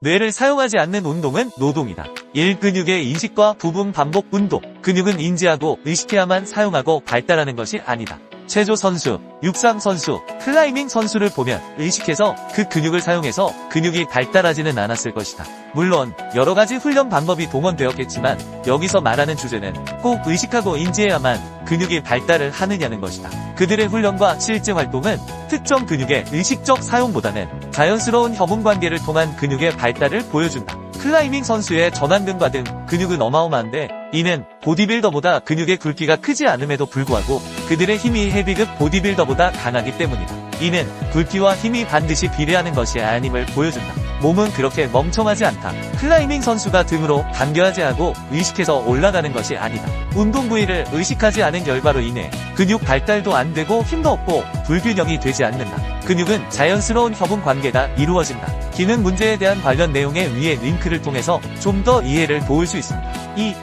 뇌를 사용하지 않는 운동은 노동이다. 1. 근육의 인식과 부분 반복 운동. 근육은 인지하고 의식해야만 사용하고 발달하는 것이 아니다. 체조 선수, 육상 선수, 클라이밍 선수를 보면 의식해서 그 근육을 사용해서 근육이 발달하지는 않았을 것이다. 물론 여러 가지 훈련 방법이 동원되었겠지만 여기서 말하는 주제는 꼭 의식하고 인지해야만 근육이 발달을 하느냐는 것이다. 그들의 훈련과 실제 활동은 특정 근육의 의식적 사용보다는 자연스러운 협응 관계를 통한 근육의 발달을 보여준다. 클라이밍 선수의 전완근과 등 근육은 어마어마한데 이는 보디빌더보다 근육의 굵기가 크지 않음에도 불구하고 그들의 힘이 헤비급 보디빌더보다 강하기 때문이다. 이는 굵기와 힘이 반드시 비례하는 것이 아님을 보여준다. 몸은 그렇게 멍청하지 않다. 클라이밍 선수가 등으로 당겨하지 하고 의식해서 올라가는 것이 아니다. 운동 부위를 의식하지 않은 결과로 인해 근육 발달도 안 되고 힘도 없고 불균형이 되지 않는다. 근육은 자연스러운 협응 관계가 이루어진다. 기능 문제에 대한 관련 내용의 위의 링크를 통해서 좀 더 이해를 도울 수 있습니다. 2.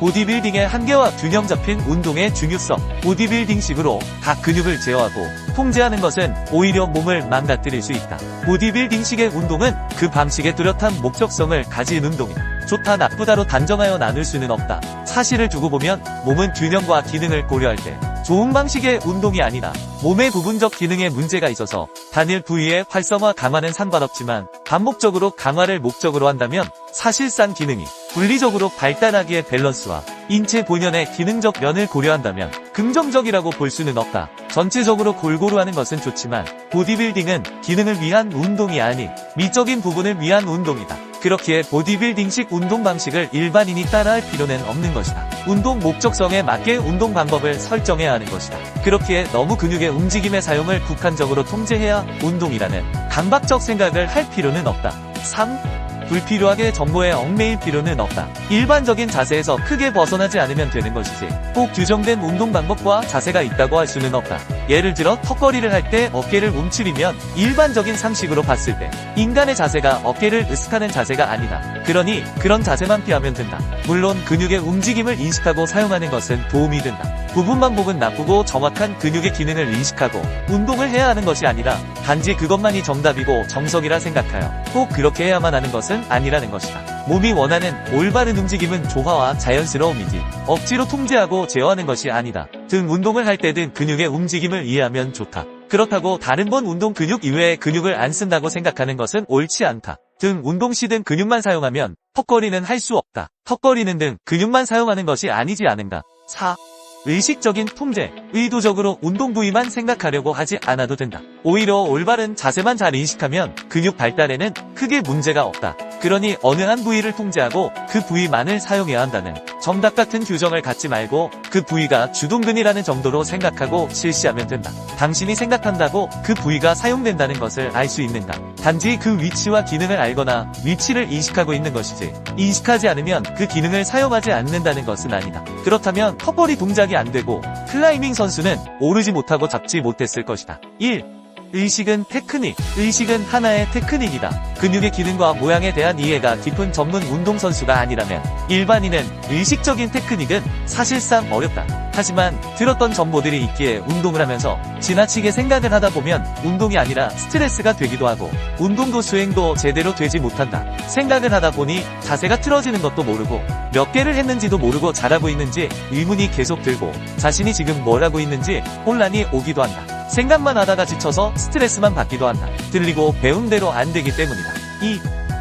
보디빌딩의 한계와 균형 잡힌 운동의 중요성. 보디빌딩식으로 각 근육을 제어하고 통제하는 것은 오히려 몸을 망가뜨릴 수 있다. 보디빌딩식의 운동은 그 방식의 뚜렷한 목적성을 가진 운동이다. 좋다 나쁘다로 단정하여 나눌 수는 없다. 사실을 두고 보면 몸은 균형과 기능을 고려할 때 좋은 방식의 운동이 아니라 몸의 부분적 기능에 문제가 있어서 단일 부위의 활성화 강화는 상관없지만 반복적으로 강화를 목적으로 한다면 사실상 기능이 분리적으로 발달하기의 밸런스와 인체 본연의 기능적 면을 고려한다면 긍정적이라고 볼 수는 없다. 전체적으로 골고루 하는 것은 좋지만 보디빌딩은 기능을 위한 운동이 아닌 미적인 부분을 위한 운동이다. 그렇기에 보디빌딩식 운동 방식을 일반인이 따라할 필요는 없는 것이다. 운동 목적성에 맞게 운동 방법을 설정해야 하는 것이다. 그렇기에 너무 근육의 움직임의 사용을 국한적으로 통제해야 운동이라는 강박적 생각을 할 필요는 없다. 3. 불필요하게 정보에 얽매일 필요는 없다. 일반적인 자세에서 크게 벗어나지 않으면 되는 것이지. 꼭 규정된 운동 방법과 자세가 있다고 할 수는 없다. 예를 들어 턱걸이를 할 때 어깨를 움츠리면 일반적인 상식으로 봤을 때 인간의 자세가 어깨를 으쓱하는 자세가 아니다. 그러니 그런 자세만 피하면 된다. 물론 근육의 움직임을 인식하고 사용하는 것은 도움이 된다. 부분 반복은 나쁘고 정확한 근육의 기능을 인식하고 운동을 해야 하는 것이 아니라 단지 그것만이 정답이고 정석이라 생각하여 꼭 그렇게 해야만 하는 것은 아니라는 것이다. 몸이 원하는 올바른 움직임은 조화와 자연스러움이지 억지로 통제하고 제어하는 것이 아니다. 등 운동을 할 때든 근육의 움직임을 이해하면 좋다. 그렇다고 다른 번 운동 근육 이외의 근육을 안 쓴다고 생각하는 것은 옳지 않다. 등 운동 시든 근육만 사용하면 턱걸이는 할 수 없다. 턱걸이는 등 근육만 사용하는 것이 아니지 않은가. 4. 의식적인 통제, 의도적으로 운동 부위만 생각하려고 하지 않아도 된다. 오히려 올바른 자세만 잘 인식하면 근육 발달에는 크게 문제가 없다. 그러니 어느 한 부위를 통제하고 그 부위만을 사용해야 한다는 정답 같은 규정을 갖지 말고 그 부위가 주동근이라는 정도로 생각하고 실시하면 된다. 당신이 생각한다고 그 부위가 사용된다는 것을 알 수 있는가? 단지 그 위치와 기능을 알거나 위치를 인식하고 있는 것이지 인식하지 않으면 그 기능을 사용하지 않는다는 것은 아니다. 그렇다면 턱걸이 동작이 안 되고 클라이밍 선수는 오르지 못하고 잡지 못했을 것이다. 1. 의식은 테크닉, 의식은 하나의 테크닉이다. 근육의 기능과 모양에 대한 이해가 깊은 전문 운동선수가 아니라면 일반인은 의식적인 테크닉은 사실상 어렵다. 하지만 들었던 정보들이 있기에 운동을 하면서 지나치게 생각을 하다 보면 운동이 아니라 스트레스가 되기도 하고 운동도 수행도 제대로 되지 못한다. 생각을 하다 보니 자세가 틀어지는 것도 모르고 몇 개를 했는지도 모르고 잘하고 있는지 의문이 계속 들고 자신이 지금 뭘 하고 있는지 혼란이 오기도 한다. 생각만 하다가 지쳐서 스트레스만 받기도 한다. 들리고 배운 대로 안 되기 때문이다. 2.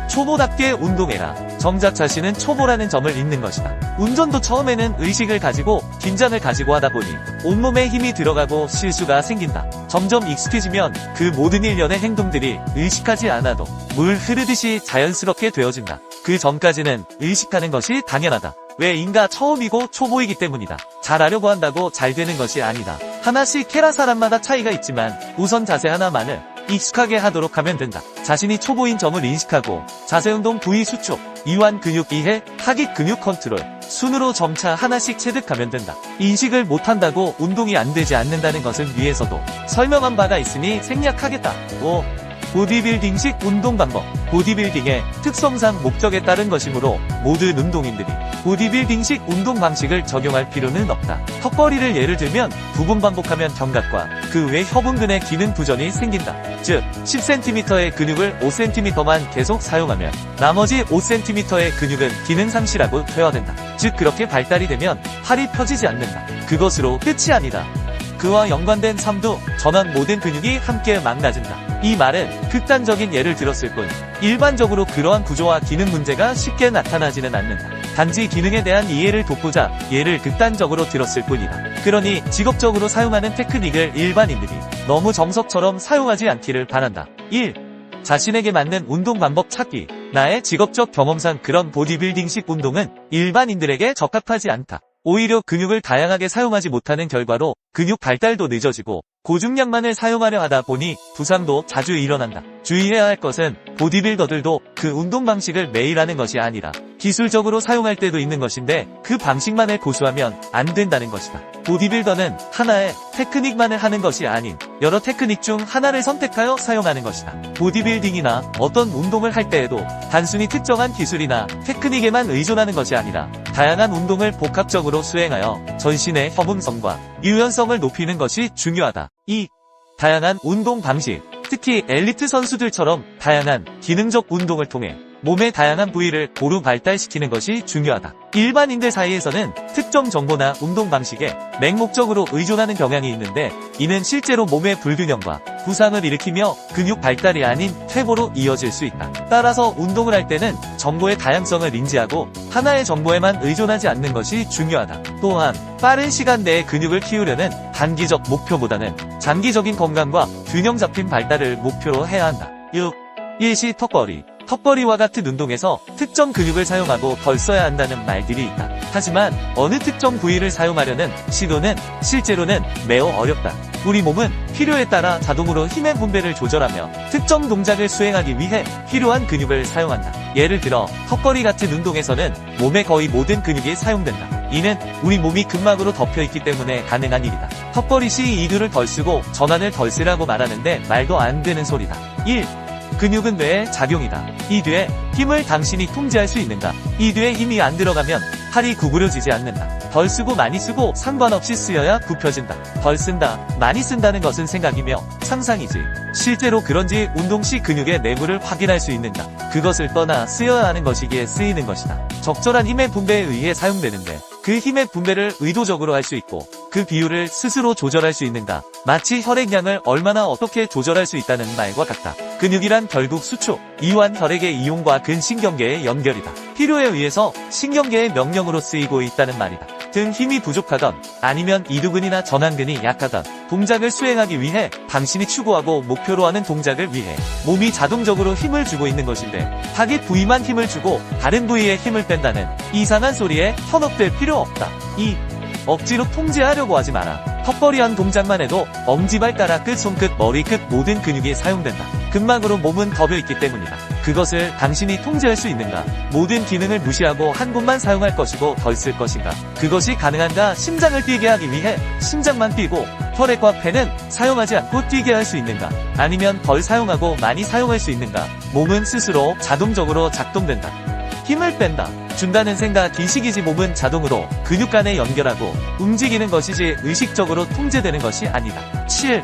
초보답게 운동해라. 정작 자신은 초보라는 점을 잊는 것이다. 운전도 처음에는 의식을 가지고 긴장을 가지고 하다 보니 온몸에 힘이 들어가고 실수가 생긴다. 점점 익숙해지면 그 모든 일련의 행동들이 의식하지 않아도 물 흐르듯이 자연스럽게 되어진다. 그 전까지는 의식하는 것이 당연하다. 왜 인가 처음이고 초보이기 때문이다. 잘하려고 한다고 잘 되는 것이 아니다. 하나씩 해라 사람마다 차이가 있지만 우선 자세 하나만을 익숙하게 하도록 하면 된다. 자신이 초보인 점을 인식하고 자세 운동 부위 수축, 이완 근육 이해, 하깃 근육 컨트롤, 순으로 점차 하나씩 체득하면 된다. 인식을 못한다고 운동이 안 되지 않는다는 것은 위에서도 설명한 바가 있으니 생략하겠다. 5. 보디빌딩식 운동 방법. 보디빌딩의 특성상 목적에 따른 것이므로 모든 운동인들이 보디빌딩식 운동 방식을 적용할 필요는 없다. 턱걸이를 예를 들면 부분 반복하면 견갑과 그 외 협응근의 기능 부전이 생긴다. 즉, 10cm의 근육을 5cm만 계속 사용하면 나머지 5cm의 근육은 기능 상실하고 퇴화된다. 즉, 그렇게 발달이 되면 팔이 펴지지 않는다. 그것으로 끝이 아니다. 그와 연관된 삶도 전원 모든 근육이 함께 망가진다. 이 말은 극단적인 예를 들었을 뿐 일반적으로 그러한 구조와 기능 문제가 쉽게 나타나지는 않는다. 단지 기능에 대한 이해를 돕고자 예를 극단적으로 들었을 뿐이다. 그러니 직업적으로 사용하는 테크닉을 일반인들이 너무 정석처럼 사용하지 않기를 바란다. 1. 자신에게 맞는 운동 방법 찾기. 나의 직업적 경험상 그런 보디빌딩식 운동은 일반인들에게 적합하지 않다. 오히려 근육을 다양하게 사용하지 못하는 결과로 근육 발달도 늦어지고 고중량만을 사용하려 하다 보니 부상도 자주 일어난다. 주의해야 할 것은 보디빌더들도 그 운동 방식을 매일 하는 것이 아니라 기술적으로 사용할 때도 있는 것인데 그 방식만을 고수하면 안 된다는 것이다. 보디빌더는 하나의 테크닉만을 하는 것이 아닌 여러 테크닉 중 하나를 선택하여 사용하는 것이다. 보디빌딩이나 어떤 운동을 할 때에도 단순히 특정한 기술이나 테크닉에만 의존하는 것이 아니라 다양한 운동을 복합적으로 수행하여 전신의 협응성과 유연성을 높이는 것이 중요하다. 2. 다양한 운동 방식, 특히 엘리트 선수들처럼 다양한 기능적 운동을 통해 몸의 다양한 부위를 고루 발달시키는 것이 중요하다. 일반인들 사이에서는 특정 정보나 운동 방식에 맹목적으로 의존하는 경향이 있는데 이는 실제로 몸의 불균형과 부상을 일으키며 근육 발달이 아닌 퇴보로 이어질 수 있다. 따라서 운동을 할 때는 정보의 다양성을 인지하고 하나의 정보에만 의존하지 않는 것이 중요하다. 또한 빠른 시간 내에 근육을 키우려는 단기적 목표보다는 장기적인 건강과 균형 잡힌 발달을 목표로 해야 한다. 6. 일시 턱걸이 턱걸이와 같은 운동에서 특정 근육을 사용하고 덜 써야 한다는 말들이 있다. 하지만 어느 특정 부위를 사용하려는 시도는 실제로는 매우 어렵다. 우리 몸은 필요에 따라 자동으로 힘의 분배를 조절하며 특정 동작을 수행하기 위해 필요한 근육을 사용한다. 예를 들어 턱걸이 같은 운동에서는 몸의 거의 모든 근육이 사용된다. 이는 우리 몸이 근막으로 덮여 있기 때문에 가능한 일이다. 턱걸이 시 이두를 덜 쓰고 전환을 덜 쓰라고 말하는데 말도 안 되는 소리다. 1. 근육은 뇌의 작용이다. 이 뒤에 힘을 당신이 통제할 수 있는가? 이 뒤에 힘이 안 들어가면 팔이 구부려지지 않는다. 덜 쓰고 많이 쓰고 상관없이 쓰여야 굽혀진다. 덜 쓴다, 많이 쓴다는 것은 생각이며 상상이지. 실제로 그런지 운동 시 근육의 내부를 확인할 수 있는가? 그것을 떠나 쓰여야 하는 것이기에 쓰이는 것이다. 적절한 힘의 분배에 의해 사용되는데 그 힘의 분배를 의도적으로 할 수 있고 그 비율을 스스로 조절할 수 있는가? 마치 혈액량을 얼마나 어떻게 조절할 수 있다는 말과 같다. 근육이란 결국 수축, 이완 혈액의 이용과 근신경계의 연결이다. 필요에 의해서 신경계의 명령으로 쓰이고 있다는 말이다. 등 힘이 부족하던 아니면 이두근이나 전완근이 약하던 동작을 수행하기 위해 당신이 추구하고 목표로 하는 동작을 위해 몸이 자동적으로 힘을 주고 있는 것인데 타깃 부위만 힘을 주고 다른 부위에 힘을 뺀다는 이상한 소리에 현혹될 필요 없다. 2. 억지로 통제하려고 하지 마라. 턱걸이한 동작만 해도 엄지발가락 끝, 손끝, 머리끝 모든 근육이 사용된다. 근막으로 몸은 덮여 있기 때문이다. 그것을 당신이 통제할 수 있는가? 모든 기능을 무시하고 한 곳만 사용할 것이고 덜 쓸 것인가? 그것이 가능한가? 심장을 뛰게 하기 위해 심장만 뛰고 혈액과 폐는 사용하지 않고 뛰게 할 수 있는가? 아니면 덜 사용하고 많이 사용할 수 있는가? 몸은 스스로 자동적으로 작동된다. 힘을 뺀다. 준다는 생각 기식이지 몸은 자동으로 근육 간에 연결하고 움직이는 것이지 의식적으로 통제되는 것이 아니다. 7.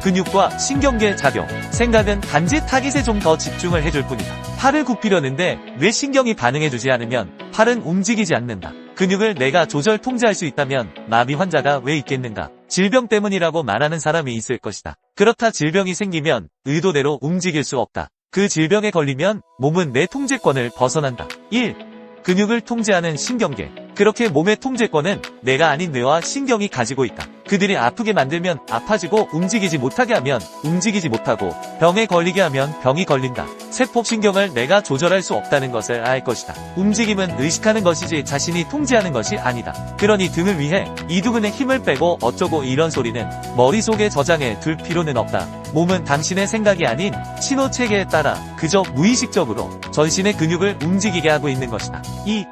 근육과 신경계 작용. 생각은 단지 타깃에 좀 더 집중을 해줄 뿐이다. 팔을 굽히려는데 왜 신경이 반응해주지 않으면 팔은 움직이지 않는다. 근육을 내가 조절 통제할 수 있다면 마비 환자가 왜 있겠는가? 질병 때문이라고 말하는 사람이 있을 것이다. 그렇다 질병이 생기면 의도대로 움직일 수 없다. 그 질병에 걸리면 몸은 내 통제권을 벗어난다. 1. 근육을 통제하는 신경계. 그렇게 몸의 통제권은 내가 아닌 뇌와 신경이 가지고 있다. 그들이 아프게 만들면 아파지고 움직이지 못하게 하면 움직이지 못하고 병에 걸리게 하면 병이 걸린다. 세포신경을 내가 조절할 수 없다는 것을 알 것이다. 움직임은 의식하는 것이지 자신이 통제하는 것이 아니다. 그러니 등을 위해 이두근의 힘을 빼고 어쩌고 이런 소리는 머릿속에 저장해 둘 필요는 없다. 몸은 당신의 생각이 아닌 신호 체계에 따라 그저 무의식적으로 전신의 근육을 움직이게 하고 있는 것이다. 이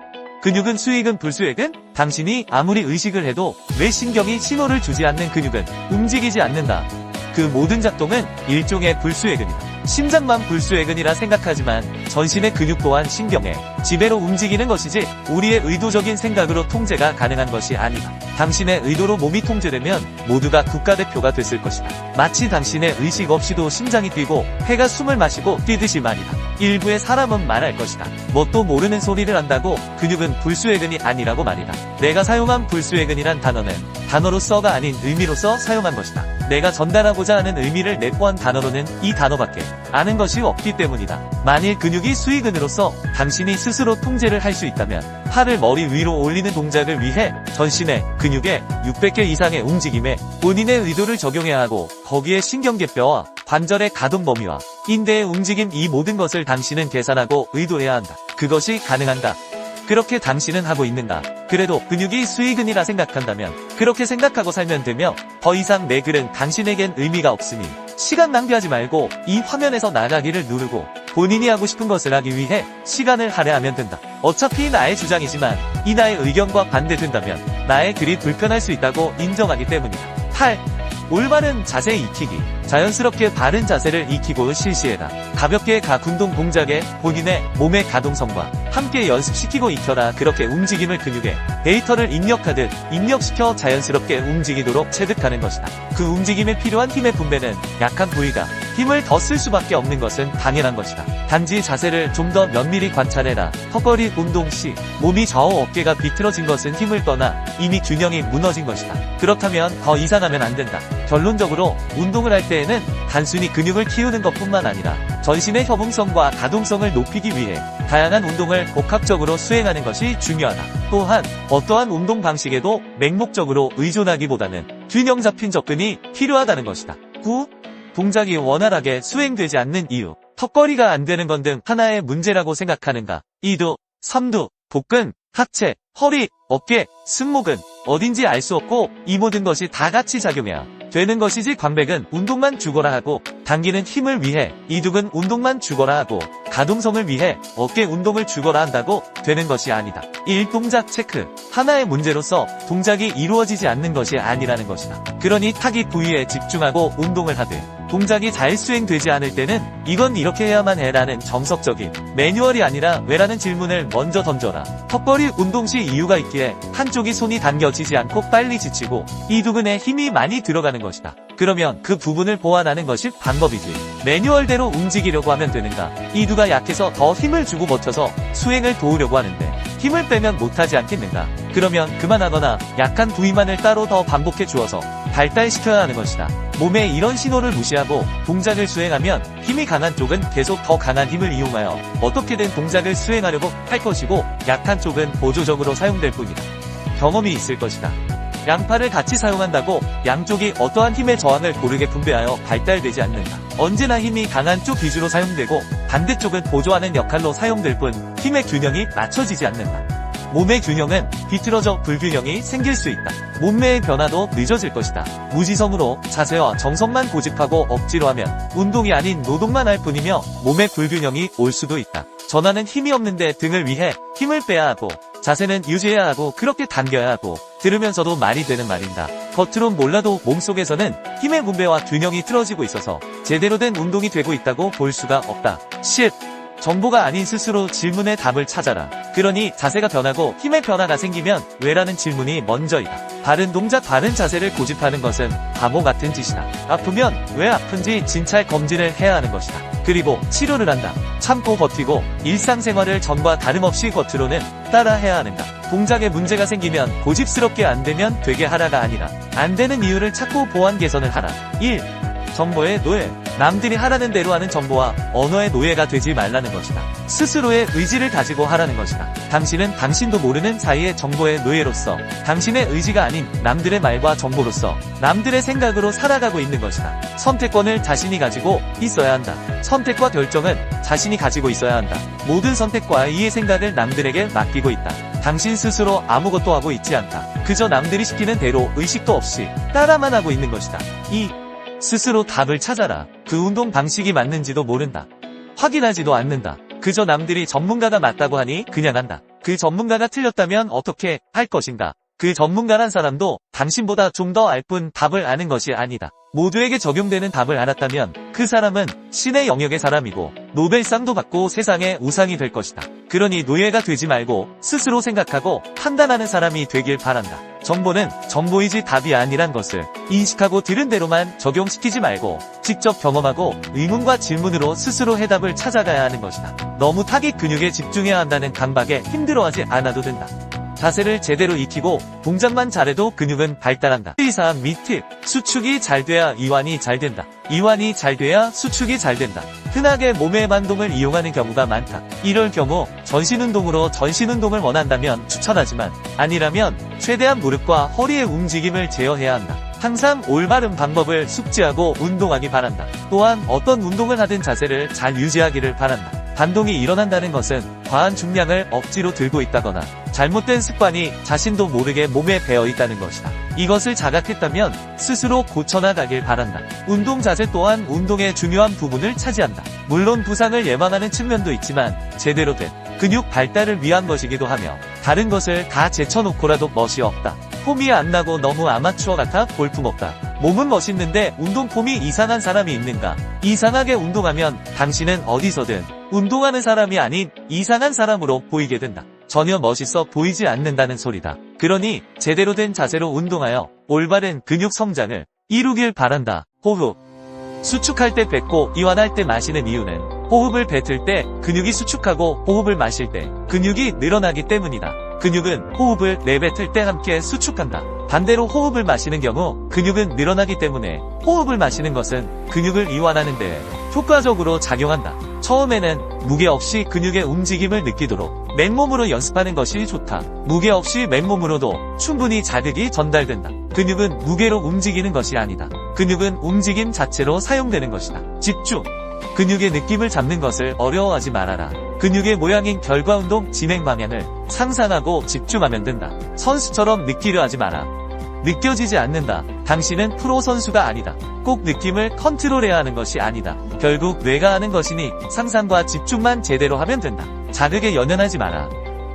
근육은 수익은 불수액은 당신이 아무리 의식을 해도 왜 신경이 신호를 주지 않는 근육은 움직이지 않는다. 그 모든 작동은 일종의 불수의근이다. 심장만 불수의근이라 생각하지만 전신의 근육 또한 신경에 지배로 움직이는 것이지 우리의 의도적인 생각으로 통제가 가능한 것이 아니다. 당신의 의도로 몸이 통제되면 모두가 국가대표가 됐을 것이다. 마치 당신의 의식 없이도 심장이 뛰고 폐가 숨을 마시고 뛰듯이 말이다. 일부의 사람은 말할 것이다. 뭣도 모르는 소리를 한다고 근육은 불수의근이 아니라고 말이다. 내가 사용한 불수의근이란 단어는 단어로서가 아닌 의미로서 사용한 것이다. 내가 전달하고자 하는 의미를 내포한 단어로는 이 단어밖에 아는 것이 없기 때문이다. 만일 근육이 수의근으로서 당신이 스스로 통제를 할 수 있다면 팔을 머리 위로 올리는 동작을 위해 전신의 근육의 600개 이상의 움직임에 본인의 의도를 적용해야 하고 거기에 신경계뼈와 관절의 가동 범위와 인대의 움직임 이 모든 것을 당신은 계산하고 의도해야 한다. 그것이 가능한가? 그렇게 당신은 하고 있는가? 그래도 근육이 수의근이라 생각한다면 그렇게 생각하고 살면 되며 더 이상 내 글은 당신에겐 의미가 없으니 시간 낭비하지 말고 이 화면에서 나가기를 누르고 본인이 하고 싶은 것을 하기 위해 시간을 할애하면 된다. 어차피 나의 주장이지만 이 나의 의견과 반대된다면 나의 글이 불편할 수 있다고 인정하기 때문이다. 8. 올바른 자세 익히기. 자연스럽게 바른 자세를 익히고 실시해라. 가볍게 각 운동 동작에 본인의 몸의 가동성과 함께 연습시키고 익혀라. 그렇게 움직임을 근육에 데이터를 입력하듯 입력시켜 자연스럽게 움직이도록 체득하는 것이다. 그 움직임에 필요한 힘의 분배는 약한 부위가 힘을 더 쓸 수밖에 없는 것은 당연한 것이다. 단지 자세를 좀 더 면밀히 관찰해라. 턱걸이 운동 시 몸이 좌우 어깨가 비틀어진 것은 힘을 떠나 이미 균형이 무너진 것이다. 그렇다면 더 이상하면 안 된다. 결론적으로 운동을 할 때에는 단순히 근육을 키우는 것뿐만 아니라 전신의 협응성과 가동성을 높이기 위해 다양한 운동을 복합적으로 수행하는 것이 중요하다. 또한 어떠한 운동 방식에도 맹목적으로 의존하기보다는 균형 잡힌 접근이 필요하다는 것이다. 9. 동작이 원활하게 수행되지 않는 이유. 턱걸이가 안 되는 건 등 하나의 문제라고 생각하는가? 2두, 3두, 복근, 하체, 허리, 어깨, 승모근, 어딘지 알 수 없고 이 모든 것이 다 같이 작용해야 되는 것이지 광백은 운동만 죽어라 하고 당기는 힘을 위해 이둑은 운동만 죽어라 하고 가동성을 위해 어깨 운동을 죽어라 한다고 되는 것이 아니다. 1. 동작 체크 하나의 문제로서 동작이 이루어지지 않는 것이 아니라는 것이다. 그러니 타깃 부위에 집중하고 운동을 하되 동작이 잘 수행되지 않을 때는 이건 이렇게 해야만 해라는 정석적인 매뉴얼이 아니라 왜라는 질문을 먼저 던져라. 턱걸이 운동 시 이유가 있기에 한쪽이 손이 당겨지지 않고 빨리 지치고 이 부분에 힘이 많이 들어가는 것이다. 그러면 그 부분을 보완하는 것이 방법이지. 매뉴얼대로 움직이려고 하면 되는가? 이 두가 약해서 더 힘을 주고 버텨서 수행을 도우려고 하는데 힘을 빼면 못하지 않겠는가? 그러면 그만하거나 약한 부위만을 따로 더 반복해 주어서 발달시켜야 하는 것이다. 몸의 이런 신호를 무시하고 동작을 수행하면 힘이 강한 쪽은 계속 더 강한 힘을 이용하여 어떻게든 동작을 수행하려고 할 것이고 약한 쪽은 보조적으로 사용될 뿐이다. 경험이 있을 것이다. 양팔을 같이 사용한다고 양쪽이 어떠한 힘의 저항을 고르게 분배하여 발달되지 않는다. 언제나 힘이 강한 쪽 위주로 사용되고 반대쪽은 보조하는 역할로 사용될 뿐 힘의 균형이 맞춰지지 않는다. 몸의 균형은 비틀어져 불균형이 생길 수 있다. 몸매의 변화도 늦어질 것이다. 무지성으로 자세와 정성만 고집하고 억지로 하면 운동이 아닌 노동만 할 뿐이며 몸의 불균형이 올 수도 있다. 전하는 힘이 없는데 등을 위해 힘을 빼야 하고 자세는 유지해야 하고 그렇게 당겨야 하고 들으면서도 말이 되는 말인다. 겉으론 몰라도 몸속에서는 힘의 분배와 균형이 틀어지고 있어서 제대로 된 운동이 되고 있다고 볼 수가 없다. 10. 정보가 아닌 스스로 질문의 답을 찾아라. 그러니 자세가 변하고 힘의 변화가 생기면 왜라는 질문이 먼저이다. 바른 동작, 바른 자세를 고집하는 것은 바보 같은 짓이다. 아프면 왜 아픈지 진찰 검진을 해야 하는 것이다. 그리고 치료를 한다. 참고 버티고 일상생활을 전과 다름없이 겉으로는 따라 해야 하는가. 동작에 문제가 생기면 고집스럽게 안 되면 되게 하라가 아니라 안 되는 이유를 찾고 보완 개선을 하라. 1. 정보의 노예. 남들이 하라는 대로 하는 정보와 언어의 노예가 되지 말라는 것이다. 스스로의 의지를 가지고 하라는 것이다. 당신은 당신도 모르는 사이의 정보의 노예로서 당신의 의지가 아닌 남들의 말과 정보로서 남들의 생각으로 살아가고 있는 것이다. 선택권을 자신이 가지고 있어야 한다. 선택과 결정은 자신이 가지고 있어야 한다. 모든 선택과 이의 생각을 남들에게 맡기고 있다. 당신 스스로 아무것도 하고 있지 않다. 그저 남들이 시키는 대로 의식도 없이 따라만 하고 있는 것이다. 2. 스스로 답을 찾아라. 그 운동 방식이 맞는지도 모른다. 확인하지도 않는다. 그저 남들이 전문가가 맞다고 하니 그냥 한다. 그 전문가가 틀렸다면 어떻게 할 것인가? 그 전문가란 사람도 당신보다 좀 더 알 뿐 답을 아는 것이 아니다. 모두에게 적용되는 답을 알았다면 그 사람은 신의 영역의 사람이고 노벨상도 받고 세상의 우상이 될 것이다. 그러니 노예가 되지 말고 스스로 생각하고 판단하는 사람이 되길 바란다. 정보는 정보이지 답이 아니란 것을 인식하고 들은 대로만 적용시키지 말고 직접 경험하고 의문과 질문으로 스스로 해답을 찾아가야 하는 것이다. 너무 타깃 근육에 집중해야 한다는 강박에 힘들어하지 않아도 된다. 자세를 제대로 익히고 동작만 잘해도 근육은 발달한다. 의사한 밑팁 수축이 잘 돼야 이완이 잘 된다. 이완이 잘 돼야 수축이 잘 된다. 흔하게 몸의 반동을 이용하는 경우가 많다. 이럴 경우 전신 운동으로 전신 운동을 원한다면 추천하지만 아니라면 최대한 무릎과 허리의 움직임을 제어해야 한다. 항상 올바른 방법을 숙지하고 운동하기 바란다. 또한 어떤 운동을 하든 자세를 잘 유지하기를 바란다. 반동이 일어난다는 것은 과한 중량을 억지로 들고 있다거나 잘못된 습관이 자신도 모르게 몸에 배어 있다는 것이다. 이것을 자각했다면 스스로 고쳐나가길 바란다. 운동 자세 또한 운동의 중요한 부분을 차지한다. 물론 부상을 예방하는 측면도 있지만 제대로 된 근육 발달을 위한 것이기도 하며 다른 것을 다 제쳐놓고라도 멋이 없다. 폼이 안 나고 너무 아마추어 같아 볼품없다. 몸은 멋있는데 운동 폼이 이상한 사람이 있는가? 이상하게 운동하면 당신은 어디서든 운동하는 사람이 아닌 이상한 사람으로 보이게 된다. 전혀 멋있어 보이지 않는다는 소리다. 그러니 제대로 된 자세로 운동하여 올바른 근육 성장을 이루길 바란다. 호흡. 수축할 때 뱉고 이완할 때 마시는 이유는 호흡을 뱉을 때 근육이 수축하고 호흡을 마실 때 근육이 늘어나기 때문이다. 근육은 호흡을 내뱉을 때 함께 수축한다. 반대로 호흡을 마시는 경우 근육은 늘어나기 때문에 호흡을 마시는 것은 근육을 이완하는 데 효과적으로 작용한다. 처음에는 무게 없이 근육의 움직임을 느끼도록 맨몸으로 연습하는 것이 좋다. 무게 없이 맨몸으로도 충분히 자극이 전달된다. 근육은 무게로 움직이는 것이 아니다. 근육은 움직임 자체로 사용되는 것이다. 집중. 근육의 느낌을 잡는 것을 어려워하지 말아라. 근육의 모양인 결과 운동 진행 방향을 상상하고 집중하면 된다. 선수처럼 느끼려 하지 마라. 느껴지지 않는다. 당신은 프로 선수가 아니다. 꼭 느낌을 컨트롤해야 하는 것이 아니다. 결국 뇌가 하는 것이니 상상과 집중만 제대로 하면 된다. 자극에 연연하지 마라.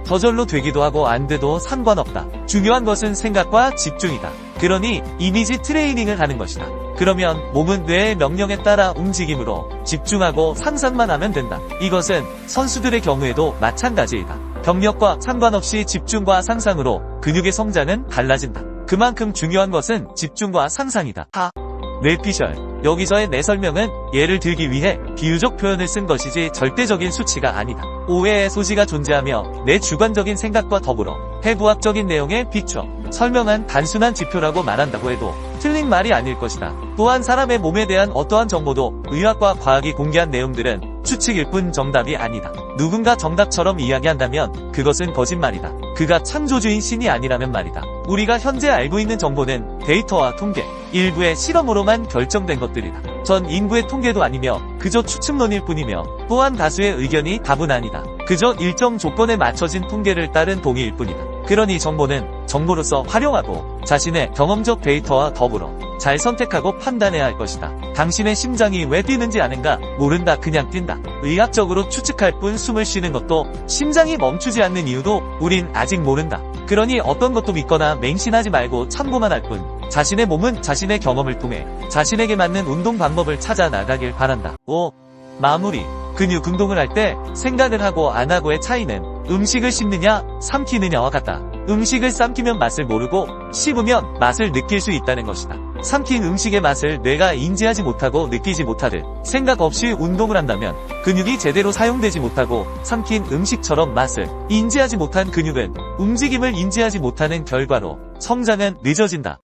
저절로 되기도 하고 안 돼도 상관없다. 중요한 것은 생각과 집중이다. 그러니 이미지 트레이닝을 하는 것이다. 그러면 몸은 뇌의 명령에 따라 움직임으로 집중하고 상상만 하면 된다. 이것은 선수들의 경우에도 마찬가지이다. 경력과 상관없이 집중과 상상으로 근육의 성장은 달라진다. 그만큼 중요한 것은 집중과 상상이다. 하. 뇌피셜. 여기서의 내 설명은 예를 들기 위해 비유적 표현을 쓴 것이지 절대적인 수치가 아니다. 오해의 소지가 존재하며 내 주관적인 생각과 더불어 해부학적인 내용에 비춰 설명한 단순한 지표라고 말한다고 해도 틀린 말이 아닐 것이다. 또한 사람의 몸에 대한 어떠한 정보도 의학과 과학이 공개한 내용들은 추측일 뿐 정답이 아니다. 누군가 정답처럼 이야기한다면 그것은 거짓말이다. 그가 창조주인 신이 아니라면 말이다. 우리가 현재 알고 있는 정보는 데이터와 통계, 일부의 실험으로만 결정된 것들이다. 전 인구의 통계도 아니며 그저 추측론일 뿐이며 또한 다수의 의견이 답은 아니다. 그저 일정 조건에 맞춰진 통계를 따른 동의일 뿐이다. 그러니 정보는 정보로서 활용하고 자신의 경험적 데이터와 더불어 잘 선택하고 판단해야 할 것이다. 당신의 심장이 왜 뛰는지 아는가? 모른다 그냥 뛴다. 의학적으로 추측할 뿐 숨을 쉬는 것도 심장이 멈추지 않는 이유도 우린 아직 모른다. 그러니 어떤 것도 믿거나 맹신하지 말고 참고만 할 뿐. 자신의 몸은 자신의 경험을 통해 자신에게 맞는 운동 방법을 찾아 나가길 바란다. 5. 마무리. 근육 운동을 할 때 생각을 하고 안 하고의 차이는 음식을 씹느냐, 삼키느냐와 같다. 음식을 삼키면 맛을 모르고 씹으면 맛을 느낄 수 있다는 것이다. 삼킨 음식의 맛을 뇌가 인지하지 못하고 느끼지 못하듯 생각 없이 운동을 한다면 근육이 제대로 사용되지 못하고 삼킨 음식처럼 맛을 인지하지 못한 근육은 움직임을 인지하지 못하는 결과로 성장은 늦어진다.